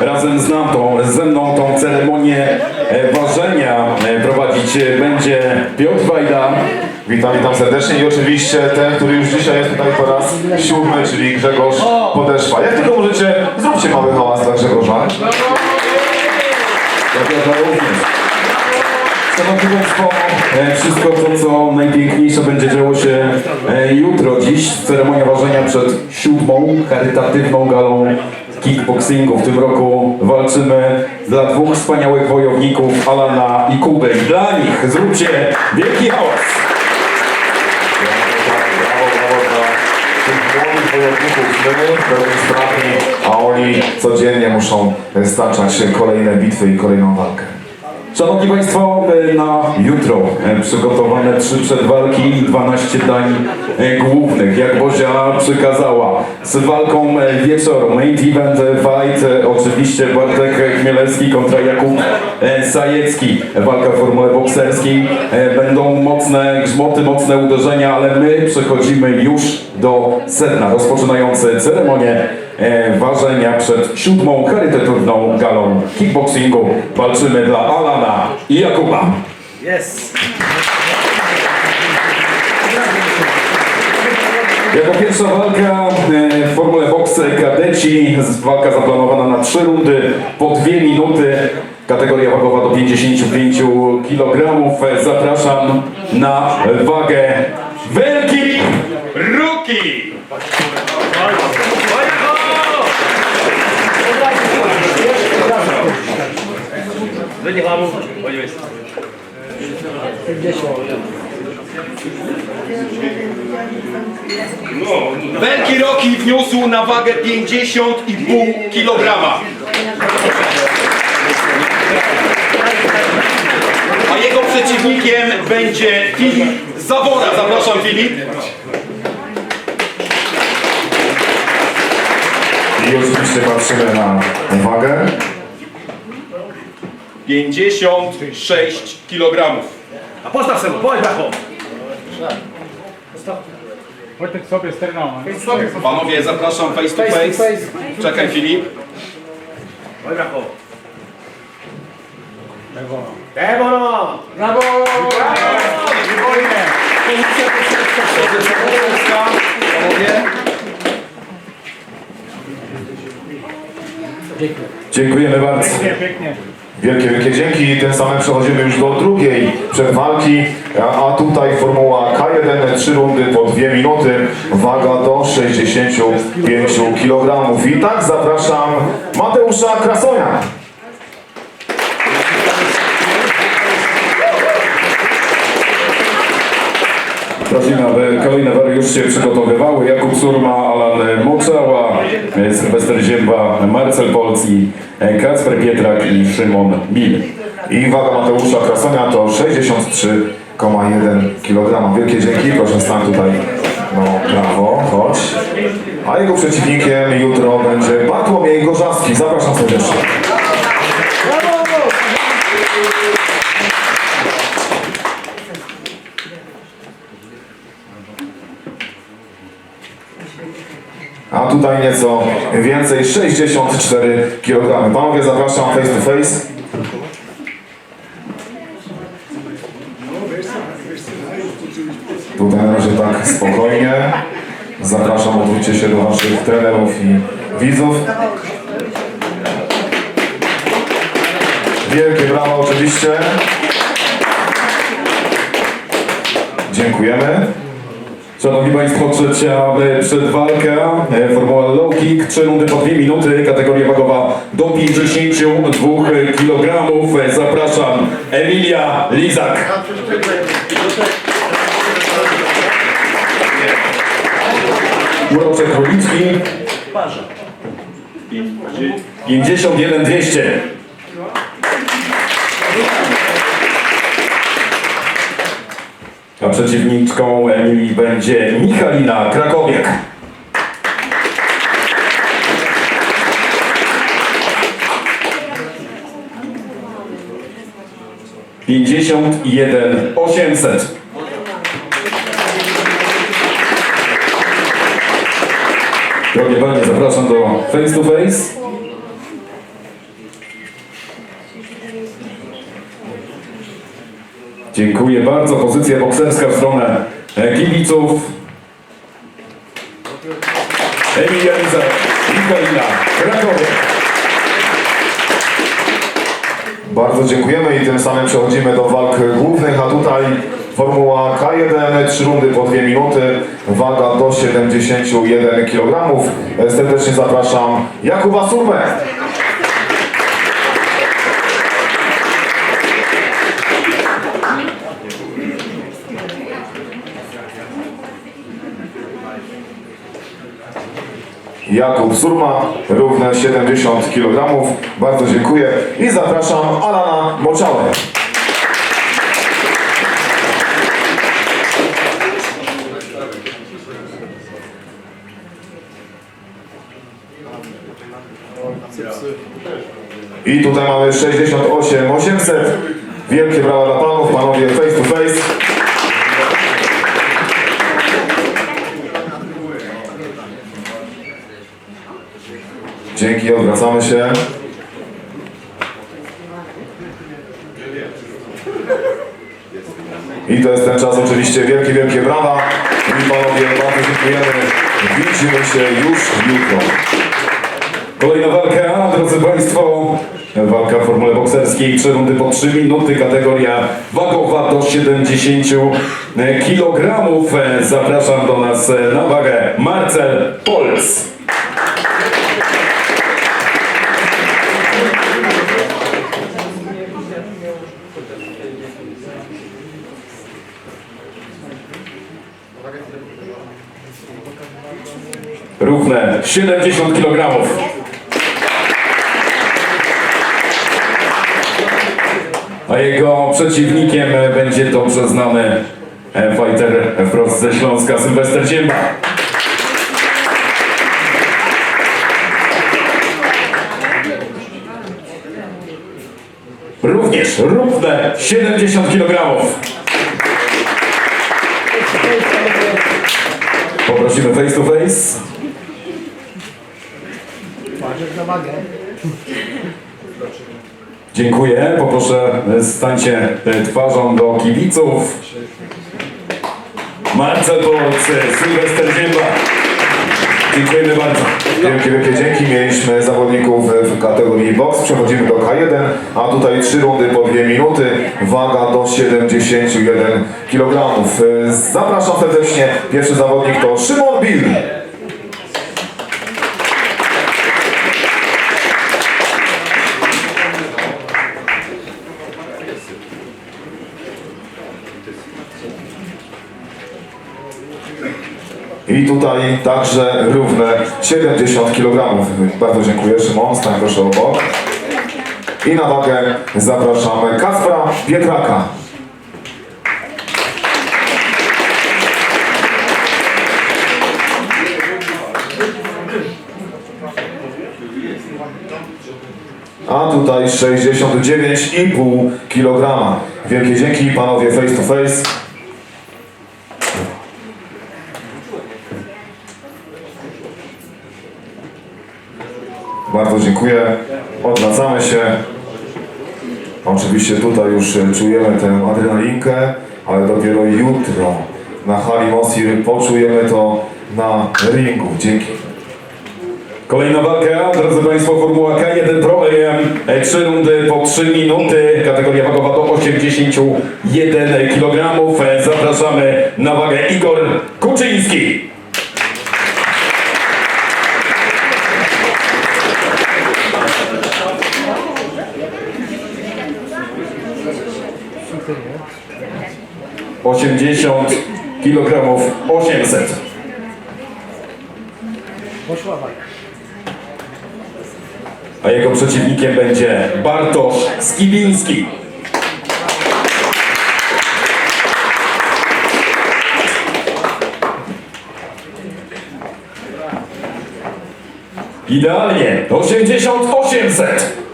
Razem z, nam tą, ze mną tą ceremonię e, ważenia e, prowadzić e, będzie Piotr Wajda. Witam, witam serdecznie i oczywiście ten, który już dzisiaj jest tutaj po raz siódmy, czyli Grzegorz Podeszwa. Jak tylko możecie, zróbcie mały hałas dla Grzegorza. Zapraszam również. Szanowni Państwo, wszystko to, co najpiękniejsze będzie działo się jutro. Dziś ceremonia ważenia przed siódmą charytatywną galą kickboxingu. W tym roku walczymy dla dwóch wspaniałych wojowników, Alana i Kuby. Dla nich zróbcie wielki hałas. Brawo, brawo dla tych młodych wojowników. My, pełni sprawni, a oni codziennie muszą staczać kolejne bitwy i kolejną walkę. Szanowni Państwo, e, na jutro e, przygotowane trzy przedwalki i 12 dań e, głównych, jak Bozia przykazała. Z walką wieczoru, main event fight, oczywiście Bartek Chmielewski kontra Jakub Sajecki. Walka w formule bokserskiej. Będą mocne grzmoty, mocne uderzenia, ale my przechodzimy już do sedna, rozpoczynający ceremonię ważenia przed siódmą charytatywną galą kickboxingu. Walczymy dla Alana i Jakuba. Yes. Jako pierwsza walka e, w formule boks kadeci, walka zaplanowana na trzy rundy po dwie minuty. Kategoria wagowa do 55 kg. Zapraszam na wagę wielki Ruki! Będzie hamu. Chodźmy. Wielki Rocky wniósł na wagę 50,5 kg. A jego przeciwnikiem będzie Filip Zawora. Zapraszam Filip. I oczywiście patrzymy na wagę. 56 kg. A postaw sobie, powiedz bracho. Wojtek sobie sterną. Panowie, zapraszam face to face. Czekaj Filip. Powiedz bracho. Tego no. Brawo! Pozycja bohaterska. Panowie. Dziękujemy bardzo. Pięknie, pięknie. Wielkie, wielkie dzięki. Tym samym przechodzimy już do drugiej przedwalki, a, a tutaj formuła K1, 3 rundy po 2 minuty, waga do 65 kg. I tak zapraszam Mateusza Krasonia. Kolejne wary już się przygotowywały. Jakub Surma, Alan Moczała, Sylwester Zięba, Marcel Polski, Kacper Pietrak i Szymon Mil. I waga Mateusza Krasonia to 63,1 kg. Wielkie dzięki, proszę stan tutaj. No, brawo, chodź. A jego przeciwnikiem jutro będzie Bartłomiej Gorzawski. Zapraszam serdecznie. A tutaj nieco więcej, 64 kg. Panowie, zapraszam face to face. Tutaj na razie tak spokojnie. Zapraszam, odwróćcie się do waszych trenerów i widzów. Wielkie brawa oczywiście. Dziękujemy. Szanowni Państwo, trzecia e, przedwalka, e, formuła low kick, 3 rundy po 2 minuty, kategoria wagowa do 52 kg. E, Zapraszam Emilia Lizak. Uroczek Królicki. 51 200. A przeciwniczką Emilii będzie Michalina Krakowiak. Pięćdziesiąt jeden osiemset. Panie Panie, zapraszam do face to face. Dziękuję bardzo. Pozycja bokserska w stronę e, kibiców. Emilia Liza i Kalina Krakowie. Bardzo dziękujemy i tym samym przechodzimy do walk głównych, a tutaj Formuła K1, 3 rundy po 2 minuty, waga do 71 kg. Serdecznie zapraszam Jakuba Surmę. Jakub Surma, równe 70 kg. Bardzo dziękuję i zapraszam Alana Moczałę. I tutaj mamy 68 800. Wielkie brawa dla panów, panowie face to face. Odwracamy się. I to jest ten czas oczywiście. Wielkie, wielkie brawa. I panowie, bardzo dziękujemy. Widzimy się już jutro. Kolejna walka, drodzy Państwo. Walka w formule bokserskiej, 3 rundy po 3 minuty, kategoria wagowa do 70 kg. Zapraszam do nas na wagę Marcel Polc. Równe 70 kg. A jego przeciwnikiem będzie dobrze znany e, fighter wprost ze Śląska, Sylwester Ziemba. Również równe 70 kg. Poprosimy face to face. Dziękuję. Poproszę, e, stańcie e, twarzą do kibiców. Marcel Polc, Sylwester Ziemba. Dziękujemy bardzo. Wielkie, wielkie dzięki. Mieliśmy zawodników w kategorii box. Przechodzimy do K1, a tutaj trzy rundy po dwie minuty. Waga do 71 kg. Zapraszam serdecznie. Pierwszy zawodnik to Szymon Bill. I tutaj także równe 70 kg. Bardzo dziękuję Szymon, stań proszę obok. I na wagę zapraszamy Kaspra Pietraka. A tutaj 69,5 kg. Wielkie dzięki panowie face to face. Bardzo dziękuję. Odwracamy się. Oczywiście tutaj już e, czujemy tę adrenalinkę, ale dopiero jutro na hali Mosir poczujemy to na ringu. Dzięki. Kolejna walka, drodzy Państwo, Formuła K1 Pro AM, 3 rundy po 3 minuty, kategoria wagowa do 81 kg. Zapraszamy na wagę Igor Kuczyński. Osiemdziesiąt kilogramów osiemset. a jego przeciwnikiem będzie Bartosz Skibiński. Idealnie 8800.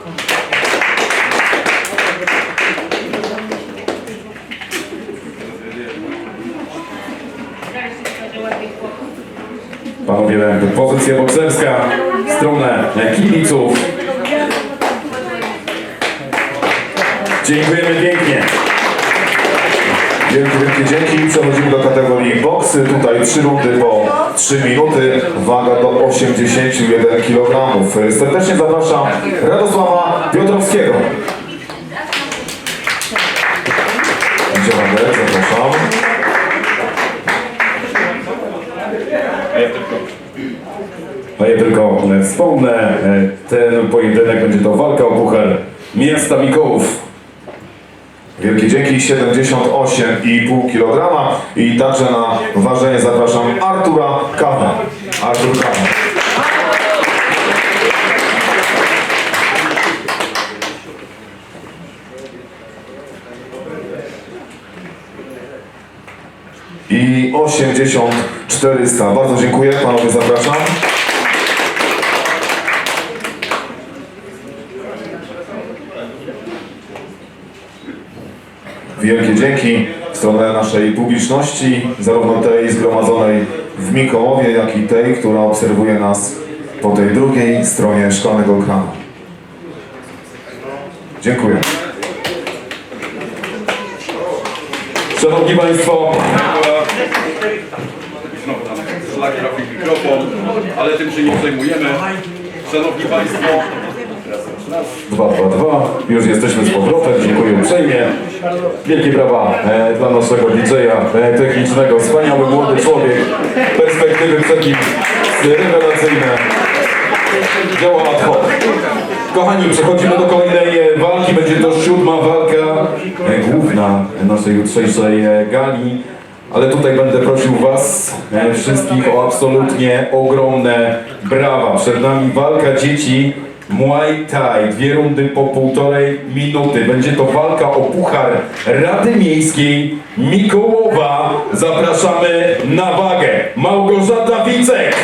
pozycja bokserska w stronę kibiców. Dziękujemy pięknie. Wielkie, wielkie dzięki. Przechodzimy do kategorii boksy. Tutaj trzy rundy po 3 minuty. Waga do 81 kg. Serdecznie zapraszam Radosława Piotrowskiego. No ja tylko e, wspomnę, e, ten pojedynek będzie to walka o puchar miasta Mikołów. Wielkie dzięki. 78,5 kg. I także na ważenie zapraszam Artura Kawę. Artur Kawa. I 80 400. Bardzo dziękuję. Panowie zapraszam. Wielkie dzięki w stronę naszej publiczności, zarówno tej zgromadzonej w Mikołowie, jak i tej, która obserwuje nas po tej drugiej stronie szklanego ekranu. Dziękuję. Szanowni Państwo, Szlak trafił mikrofon, ale tym się nie przejmujemy. Szanowni Państwo, 2, 2, 2. Już jesteśmy z powrotem. Dziękuję uprzejmie. Wielkie brawa e, dla naszego DJ-a e, technicznego. Wspaniały młody człowiek. Perspektywy nim rewelacyjne. Działa ad hoc. Kochani, przechodzimy do kolejnej walki. Będzie to siódma walka e, główna naszej jutrzejszej e, gali. Ale tutaj będę prosił Was e, wszystkich o absolutnie ogromne brawa. Przed nami walka dzieci Muay Thai. Dwie rundy po półtorej minuty. Będzie to walka o puchar Rady Miejskiej Mikołowa. Zapraszamy na wagę. Małgorzata Wicek.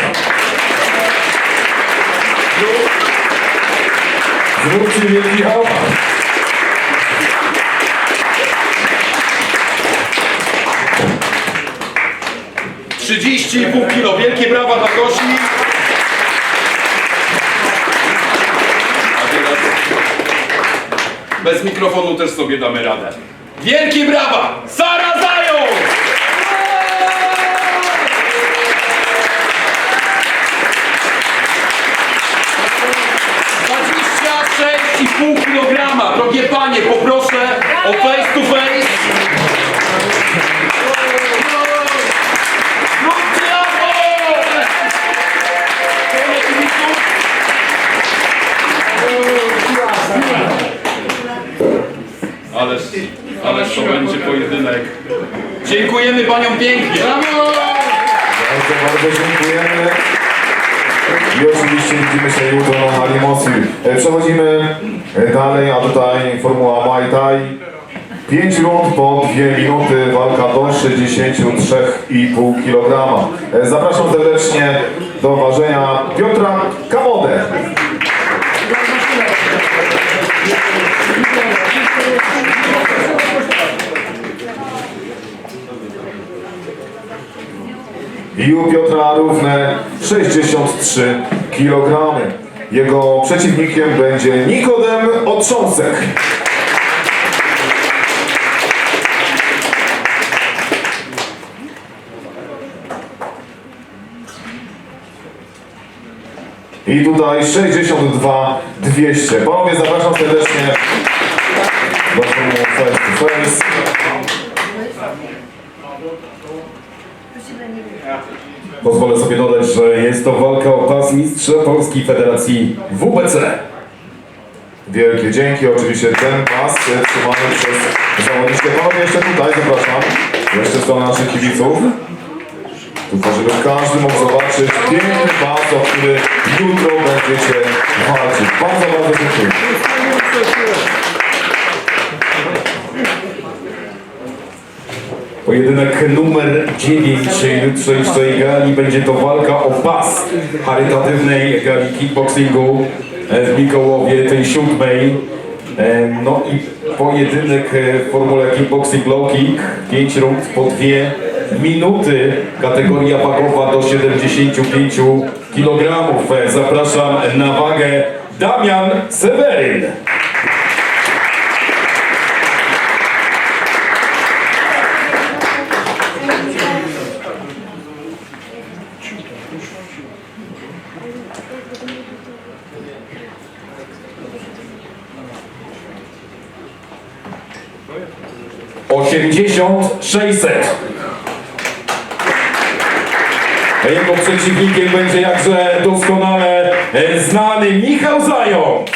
Zróbcie wielki hałas. trzydzieści pół kilo. Wielkie brawa dla Gosi. A teraz bez mikrofonu też sobie damy radę. Wielkie brawa! Sara Zając! I pół kilograma. Drogie panie, poproszę o face to face. To będzie pojedynek. Dziękujemy paniom pięknie. Bardzo, bardzo dziękujemy. I oczywiście widzimy się jutro na hali mocy. E, Przechodzimy e, dalej, a tutaj formuła Muay Thai. 5 rund po 2 minuty, walka do 63,5 kg. E, Zapraszam serdecznie do ważenia Piotra Kamodę. I u Piotra równe 63 kg. Jego przeciwnikiem będzie Nikodem Otrząsek. I tutaj 62 200. Panowie, zapraszam serdecznie do Face to. Pozwolę sobie dodać, że jest to walka o pas mistrza Polskiej Federacji WBC. Wielkie dzięki. Oczywiście ten pas trzymany przez zawodniczkę. Panowie, jeszcze tutaj zapraszam. Jeszcze są naszych kibiców. Tylko żeby każdy mógł zobaczyć piękny pas, o który jutro będziecie walczyć. Bardzo, bardzo dziękuję. Pojedynek numer 9 jutrzejszej gali będzie to walka o pas charytatywnej gali kickboxingu e, w Mikołowie, tej siódmej. E, No i pojedynek e, w formule kickboxing low kick, 5 rund po 2 minuty, kategoria wagowa do 75 kg. Zapraszam na wagę Damian Seweryn. Osiemdziesiąt sześćset. A Jego przeciwnikiem będzie jakże doskonale e, znany Michał Zając.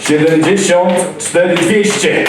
Siedemdziesiąt cztery dwieście.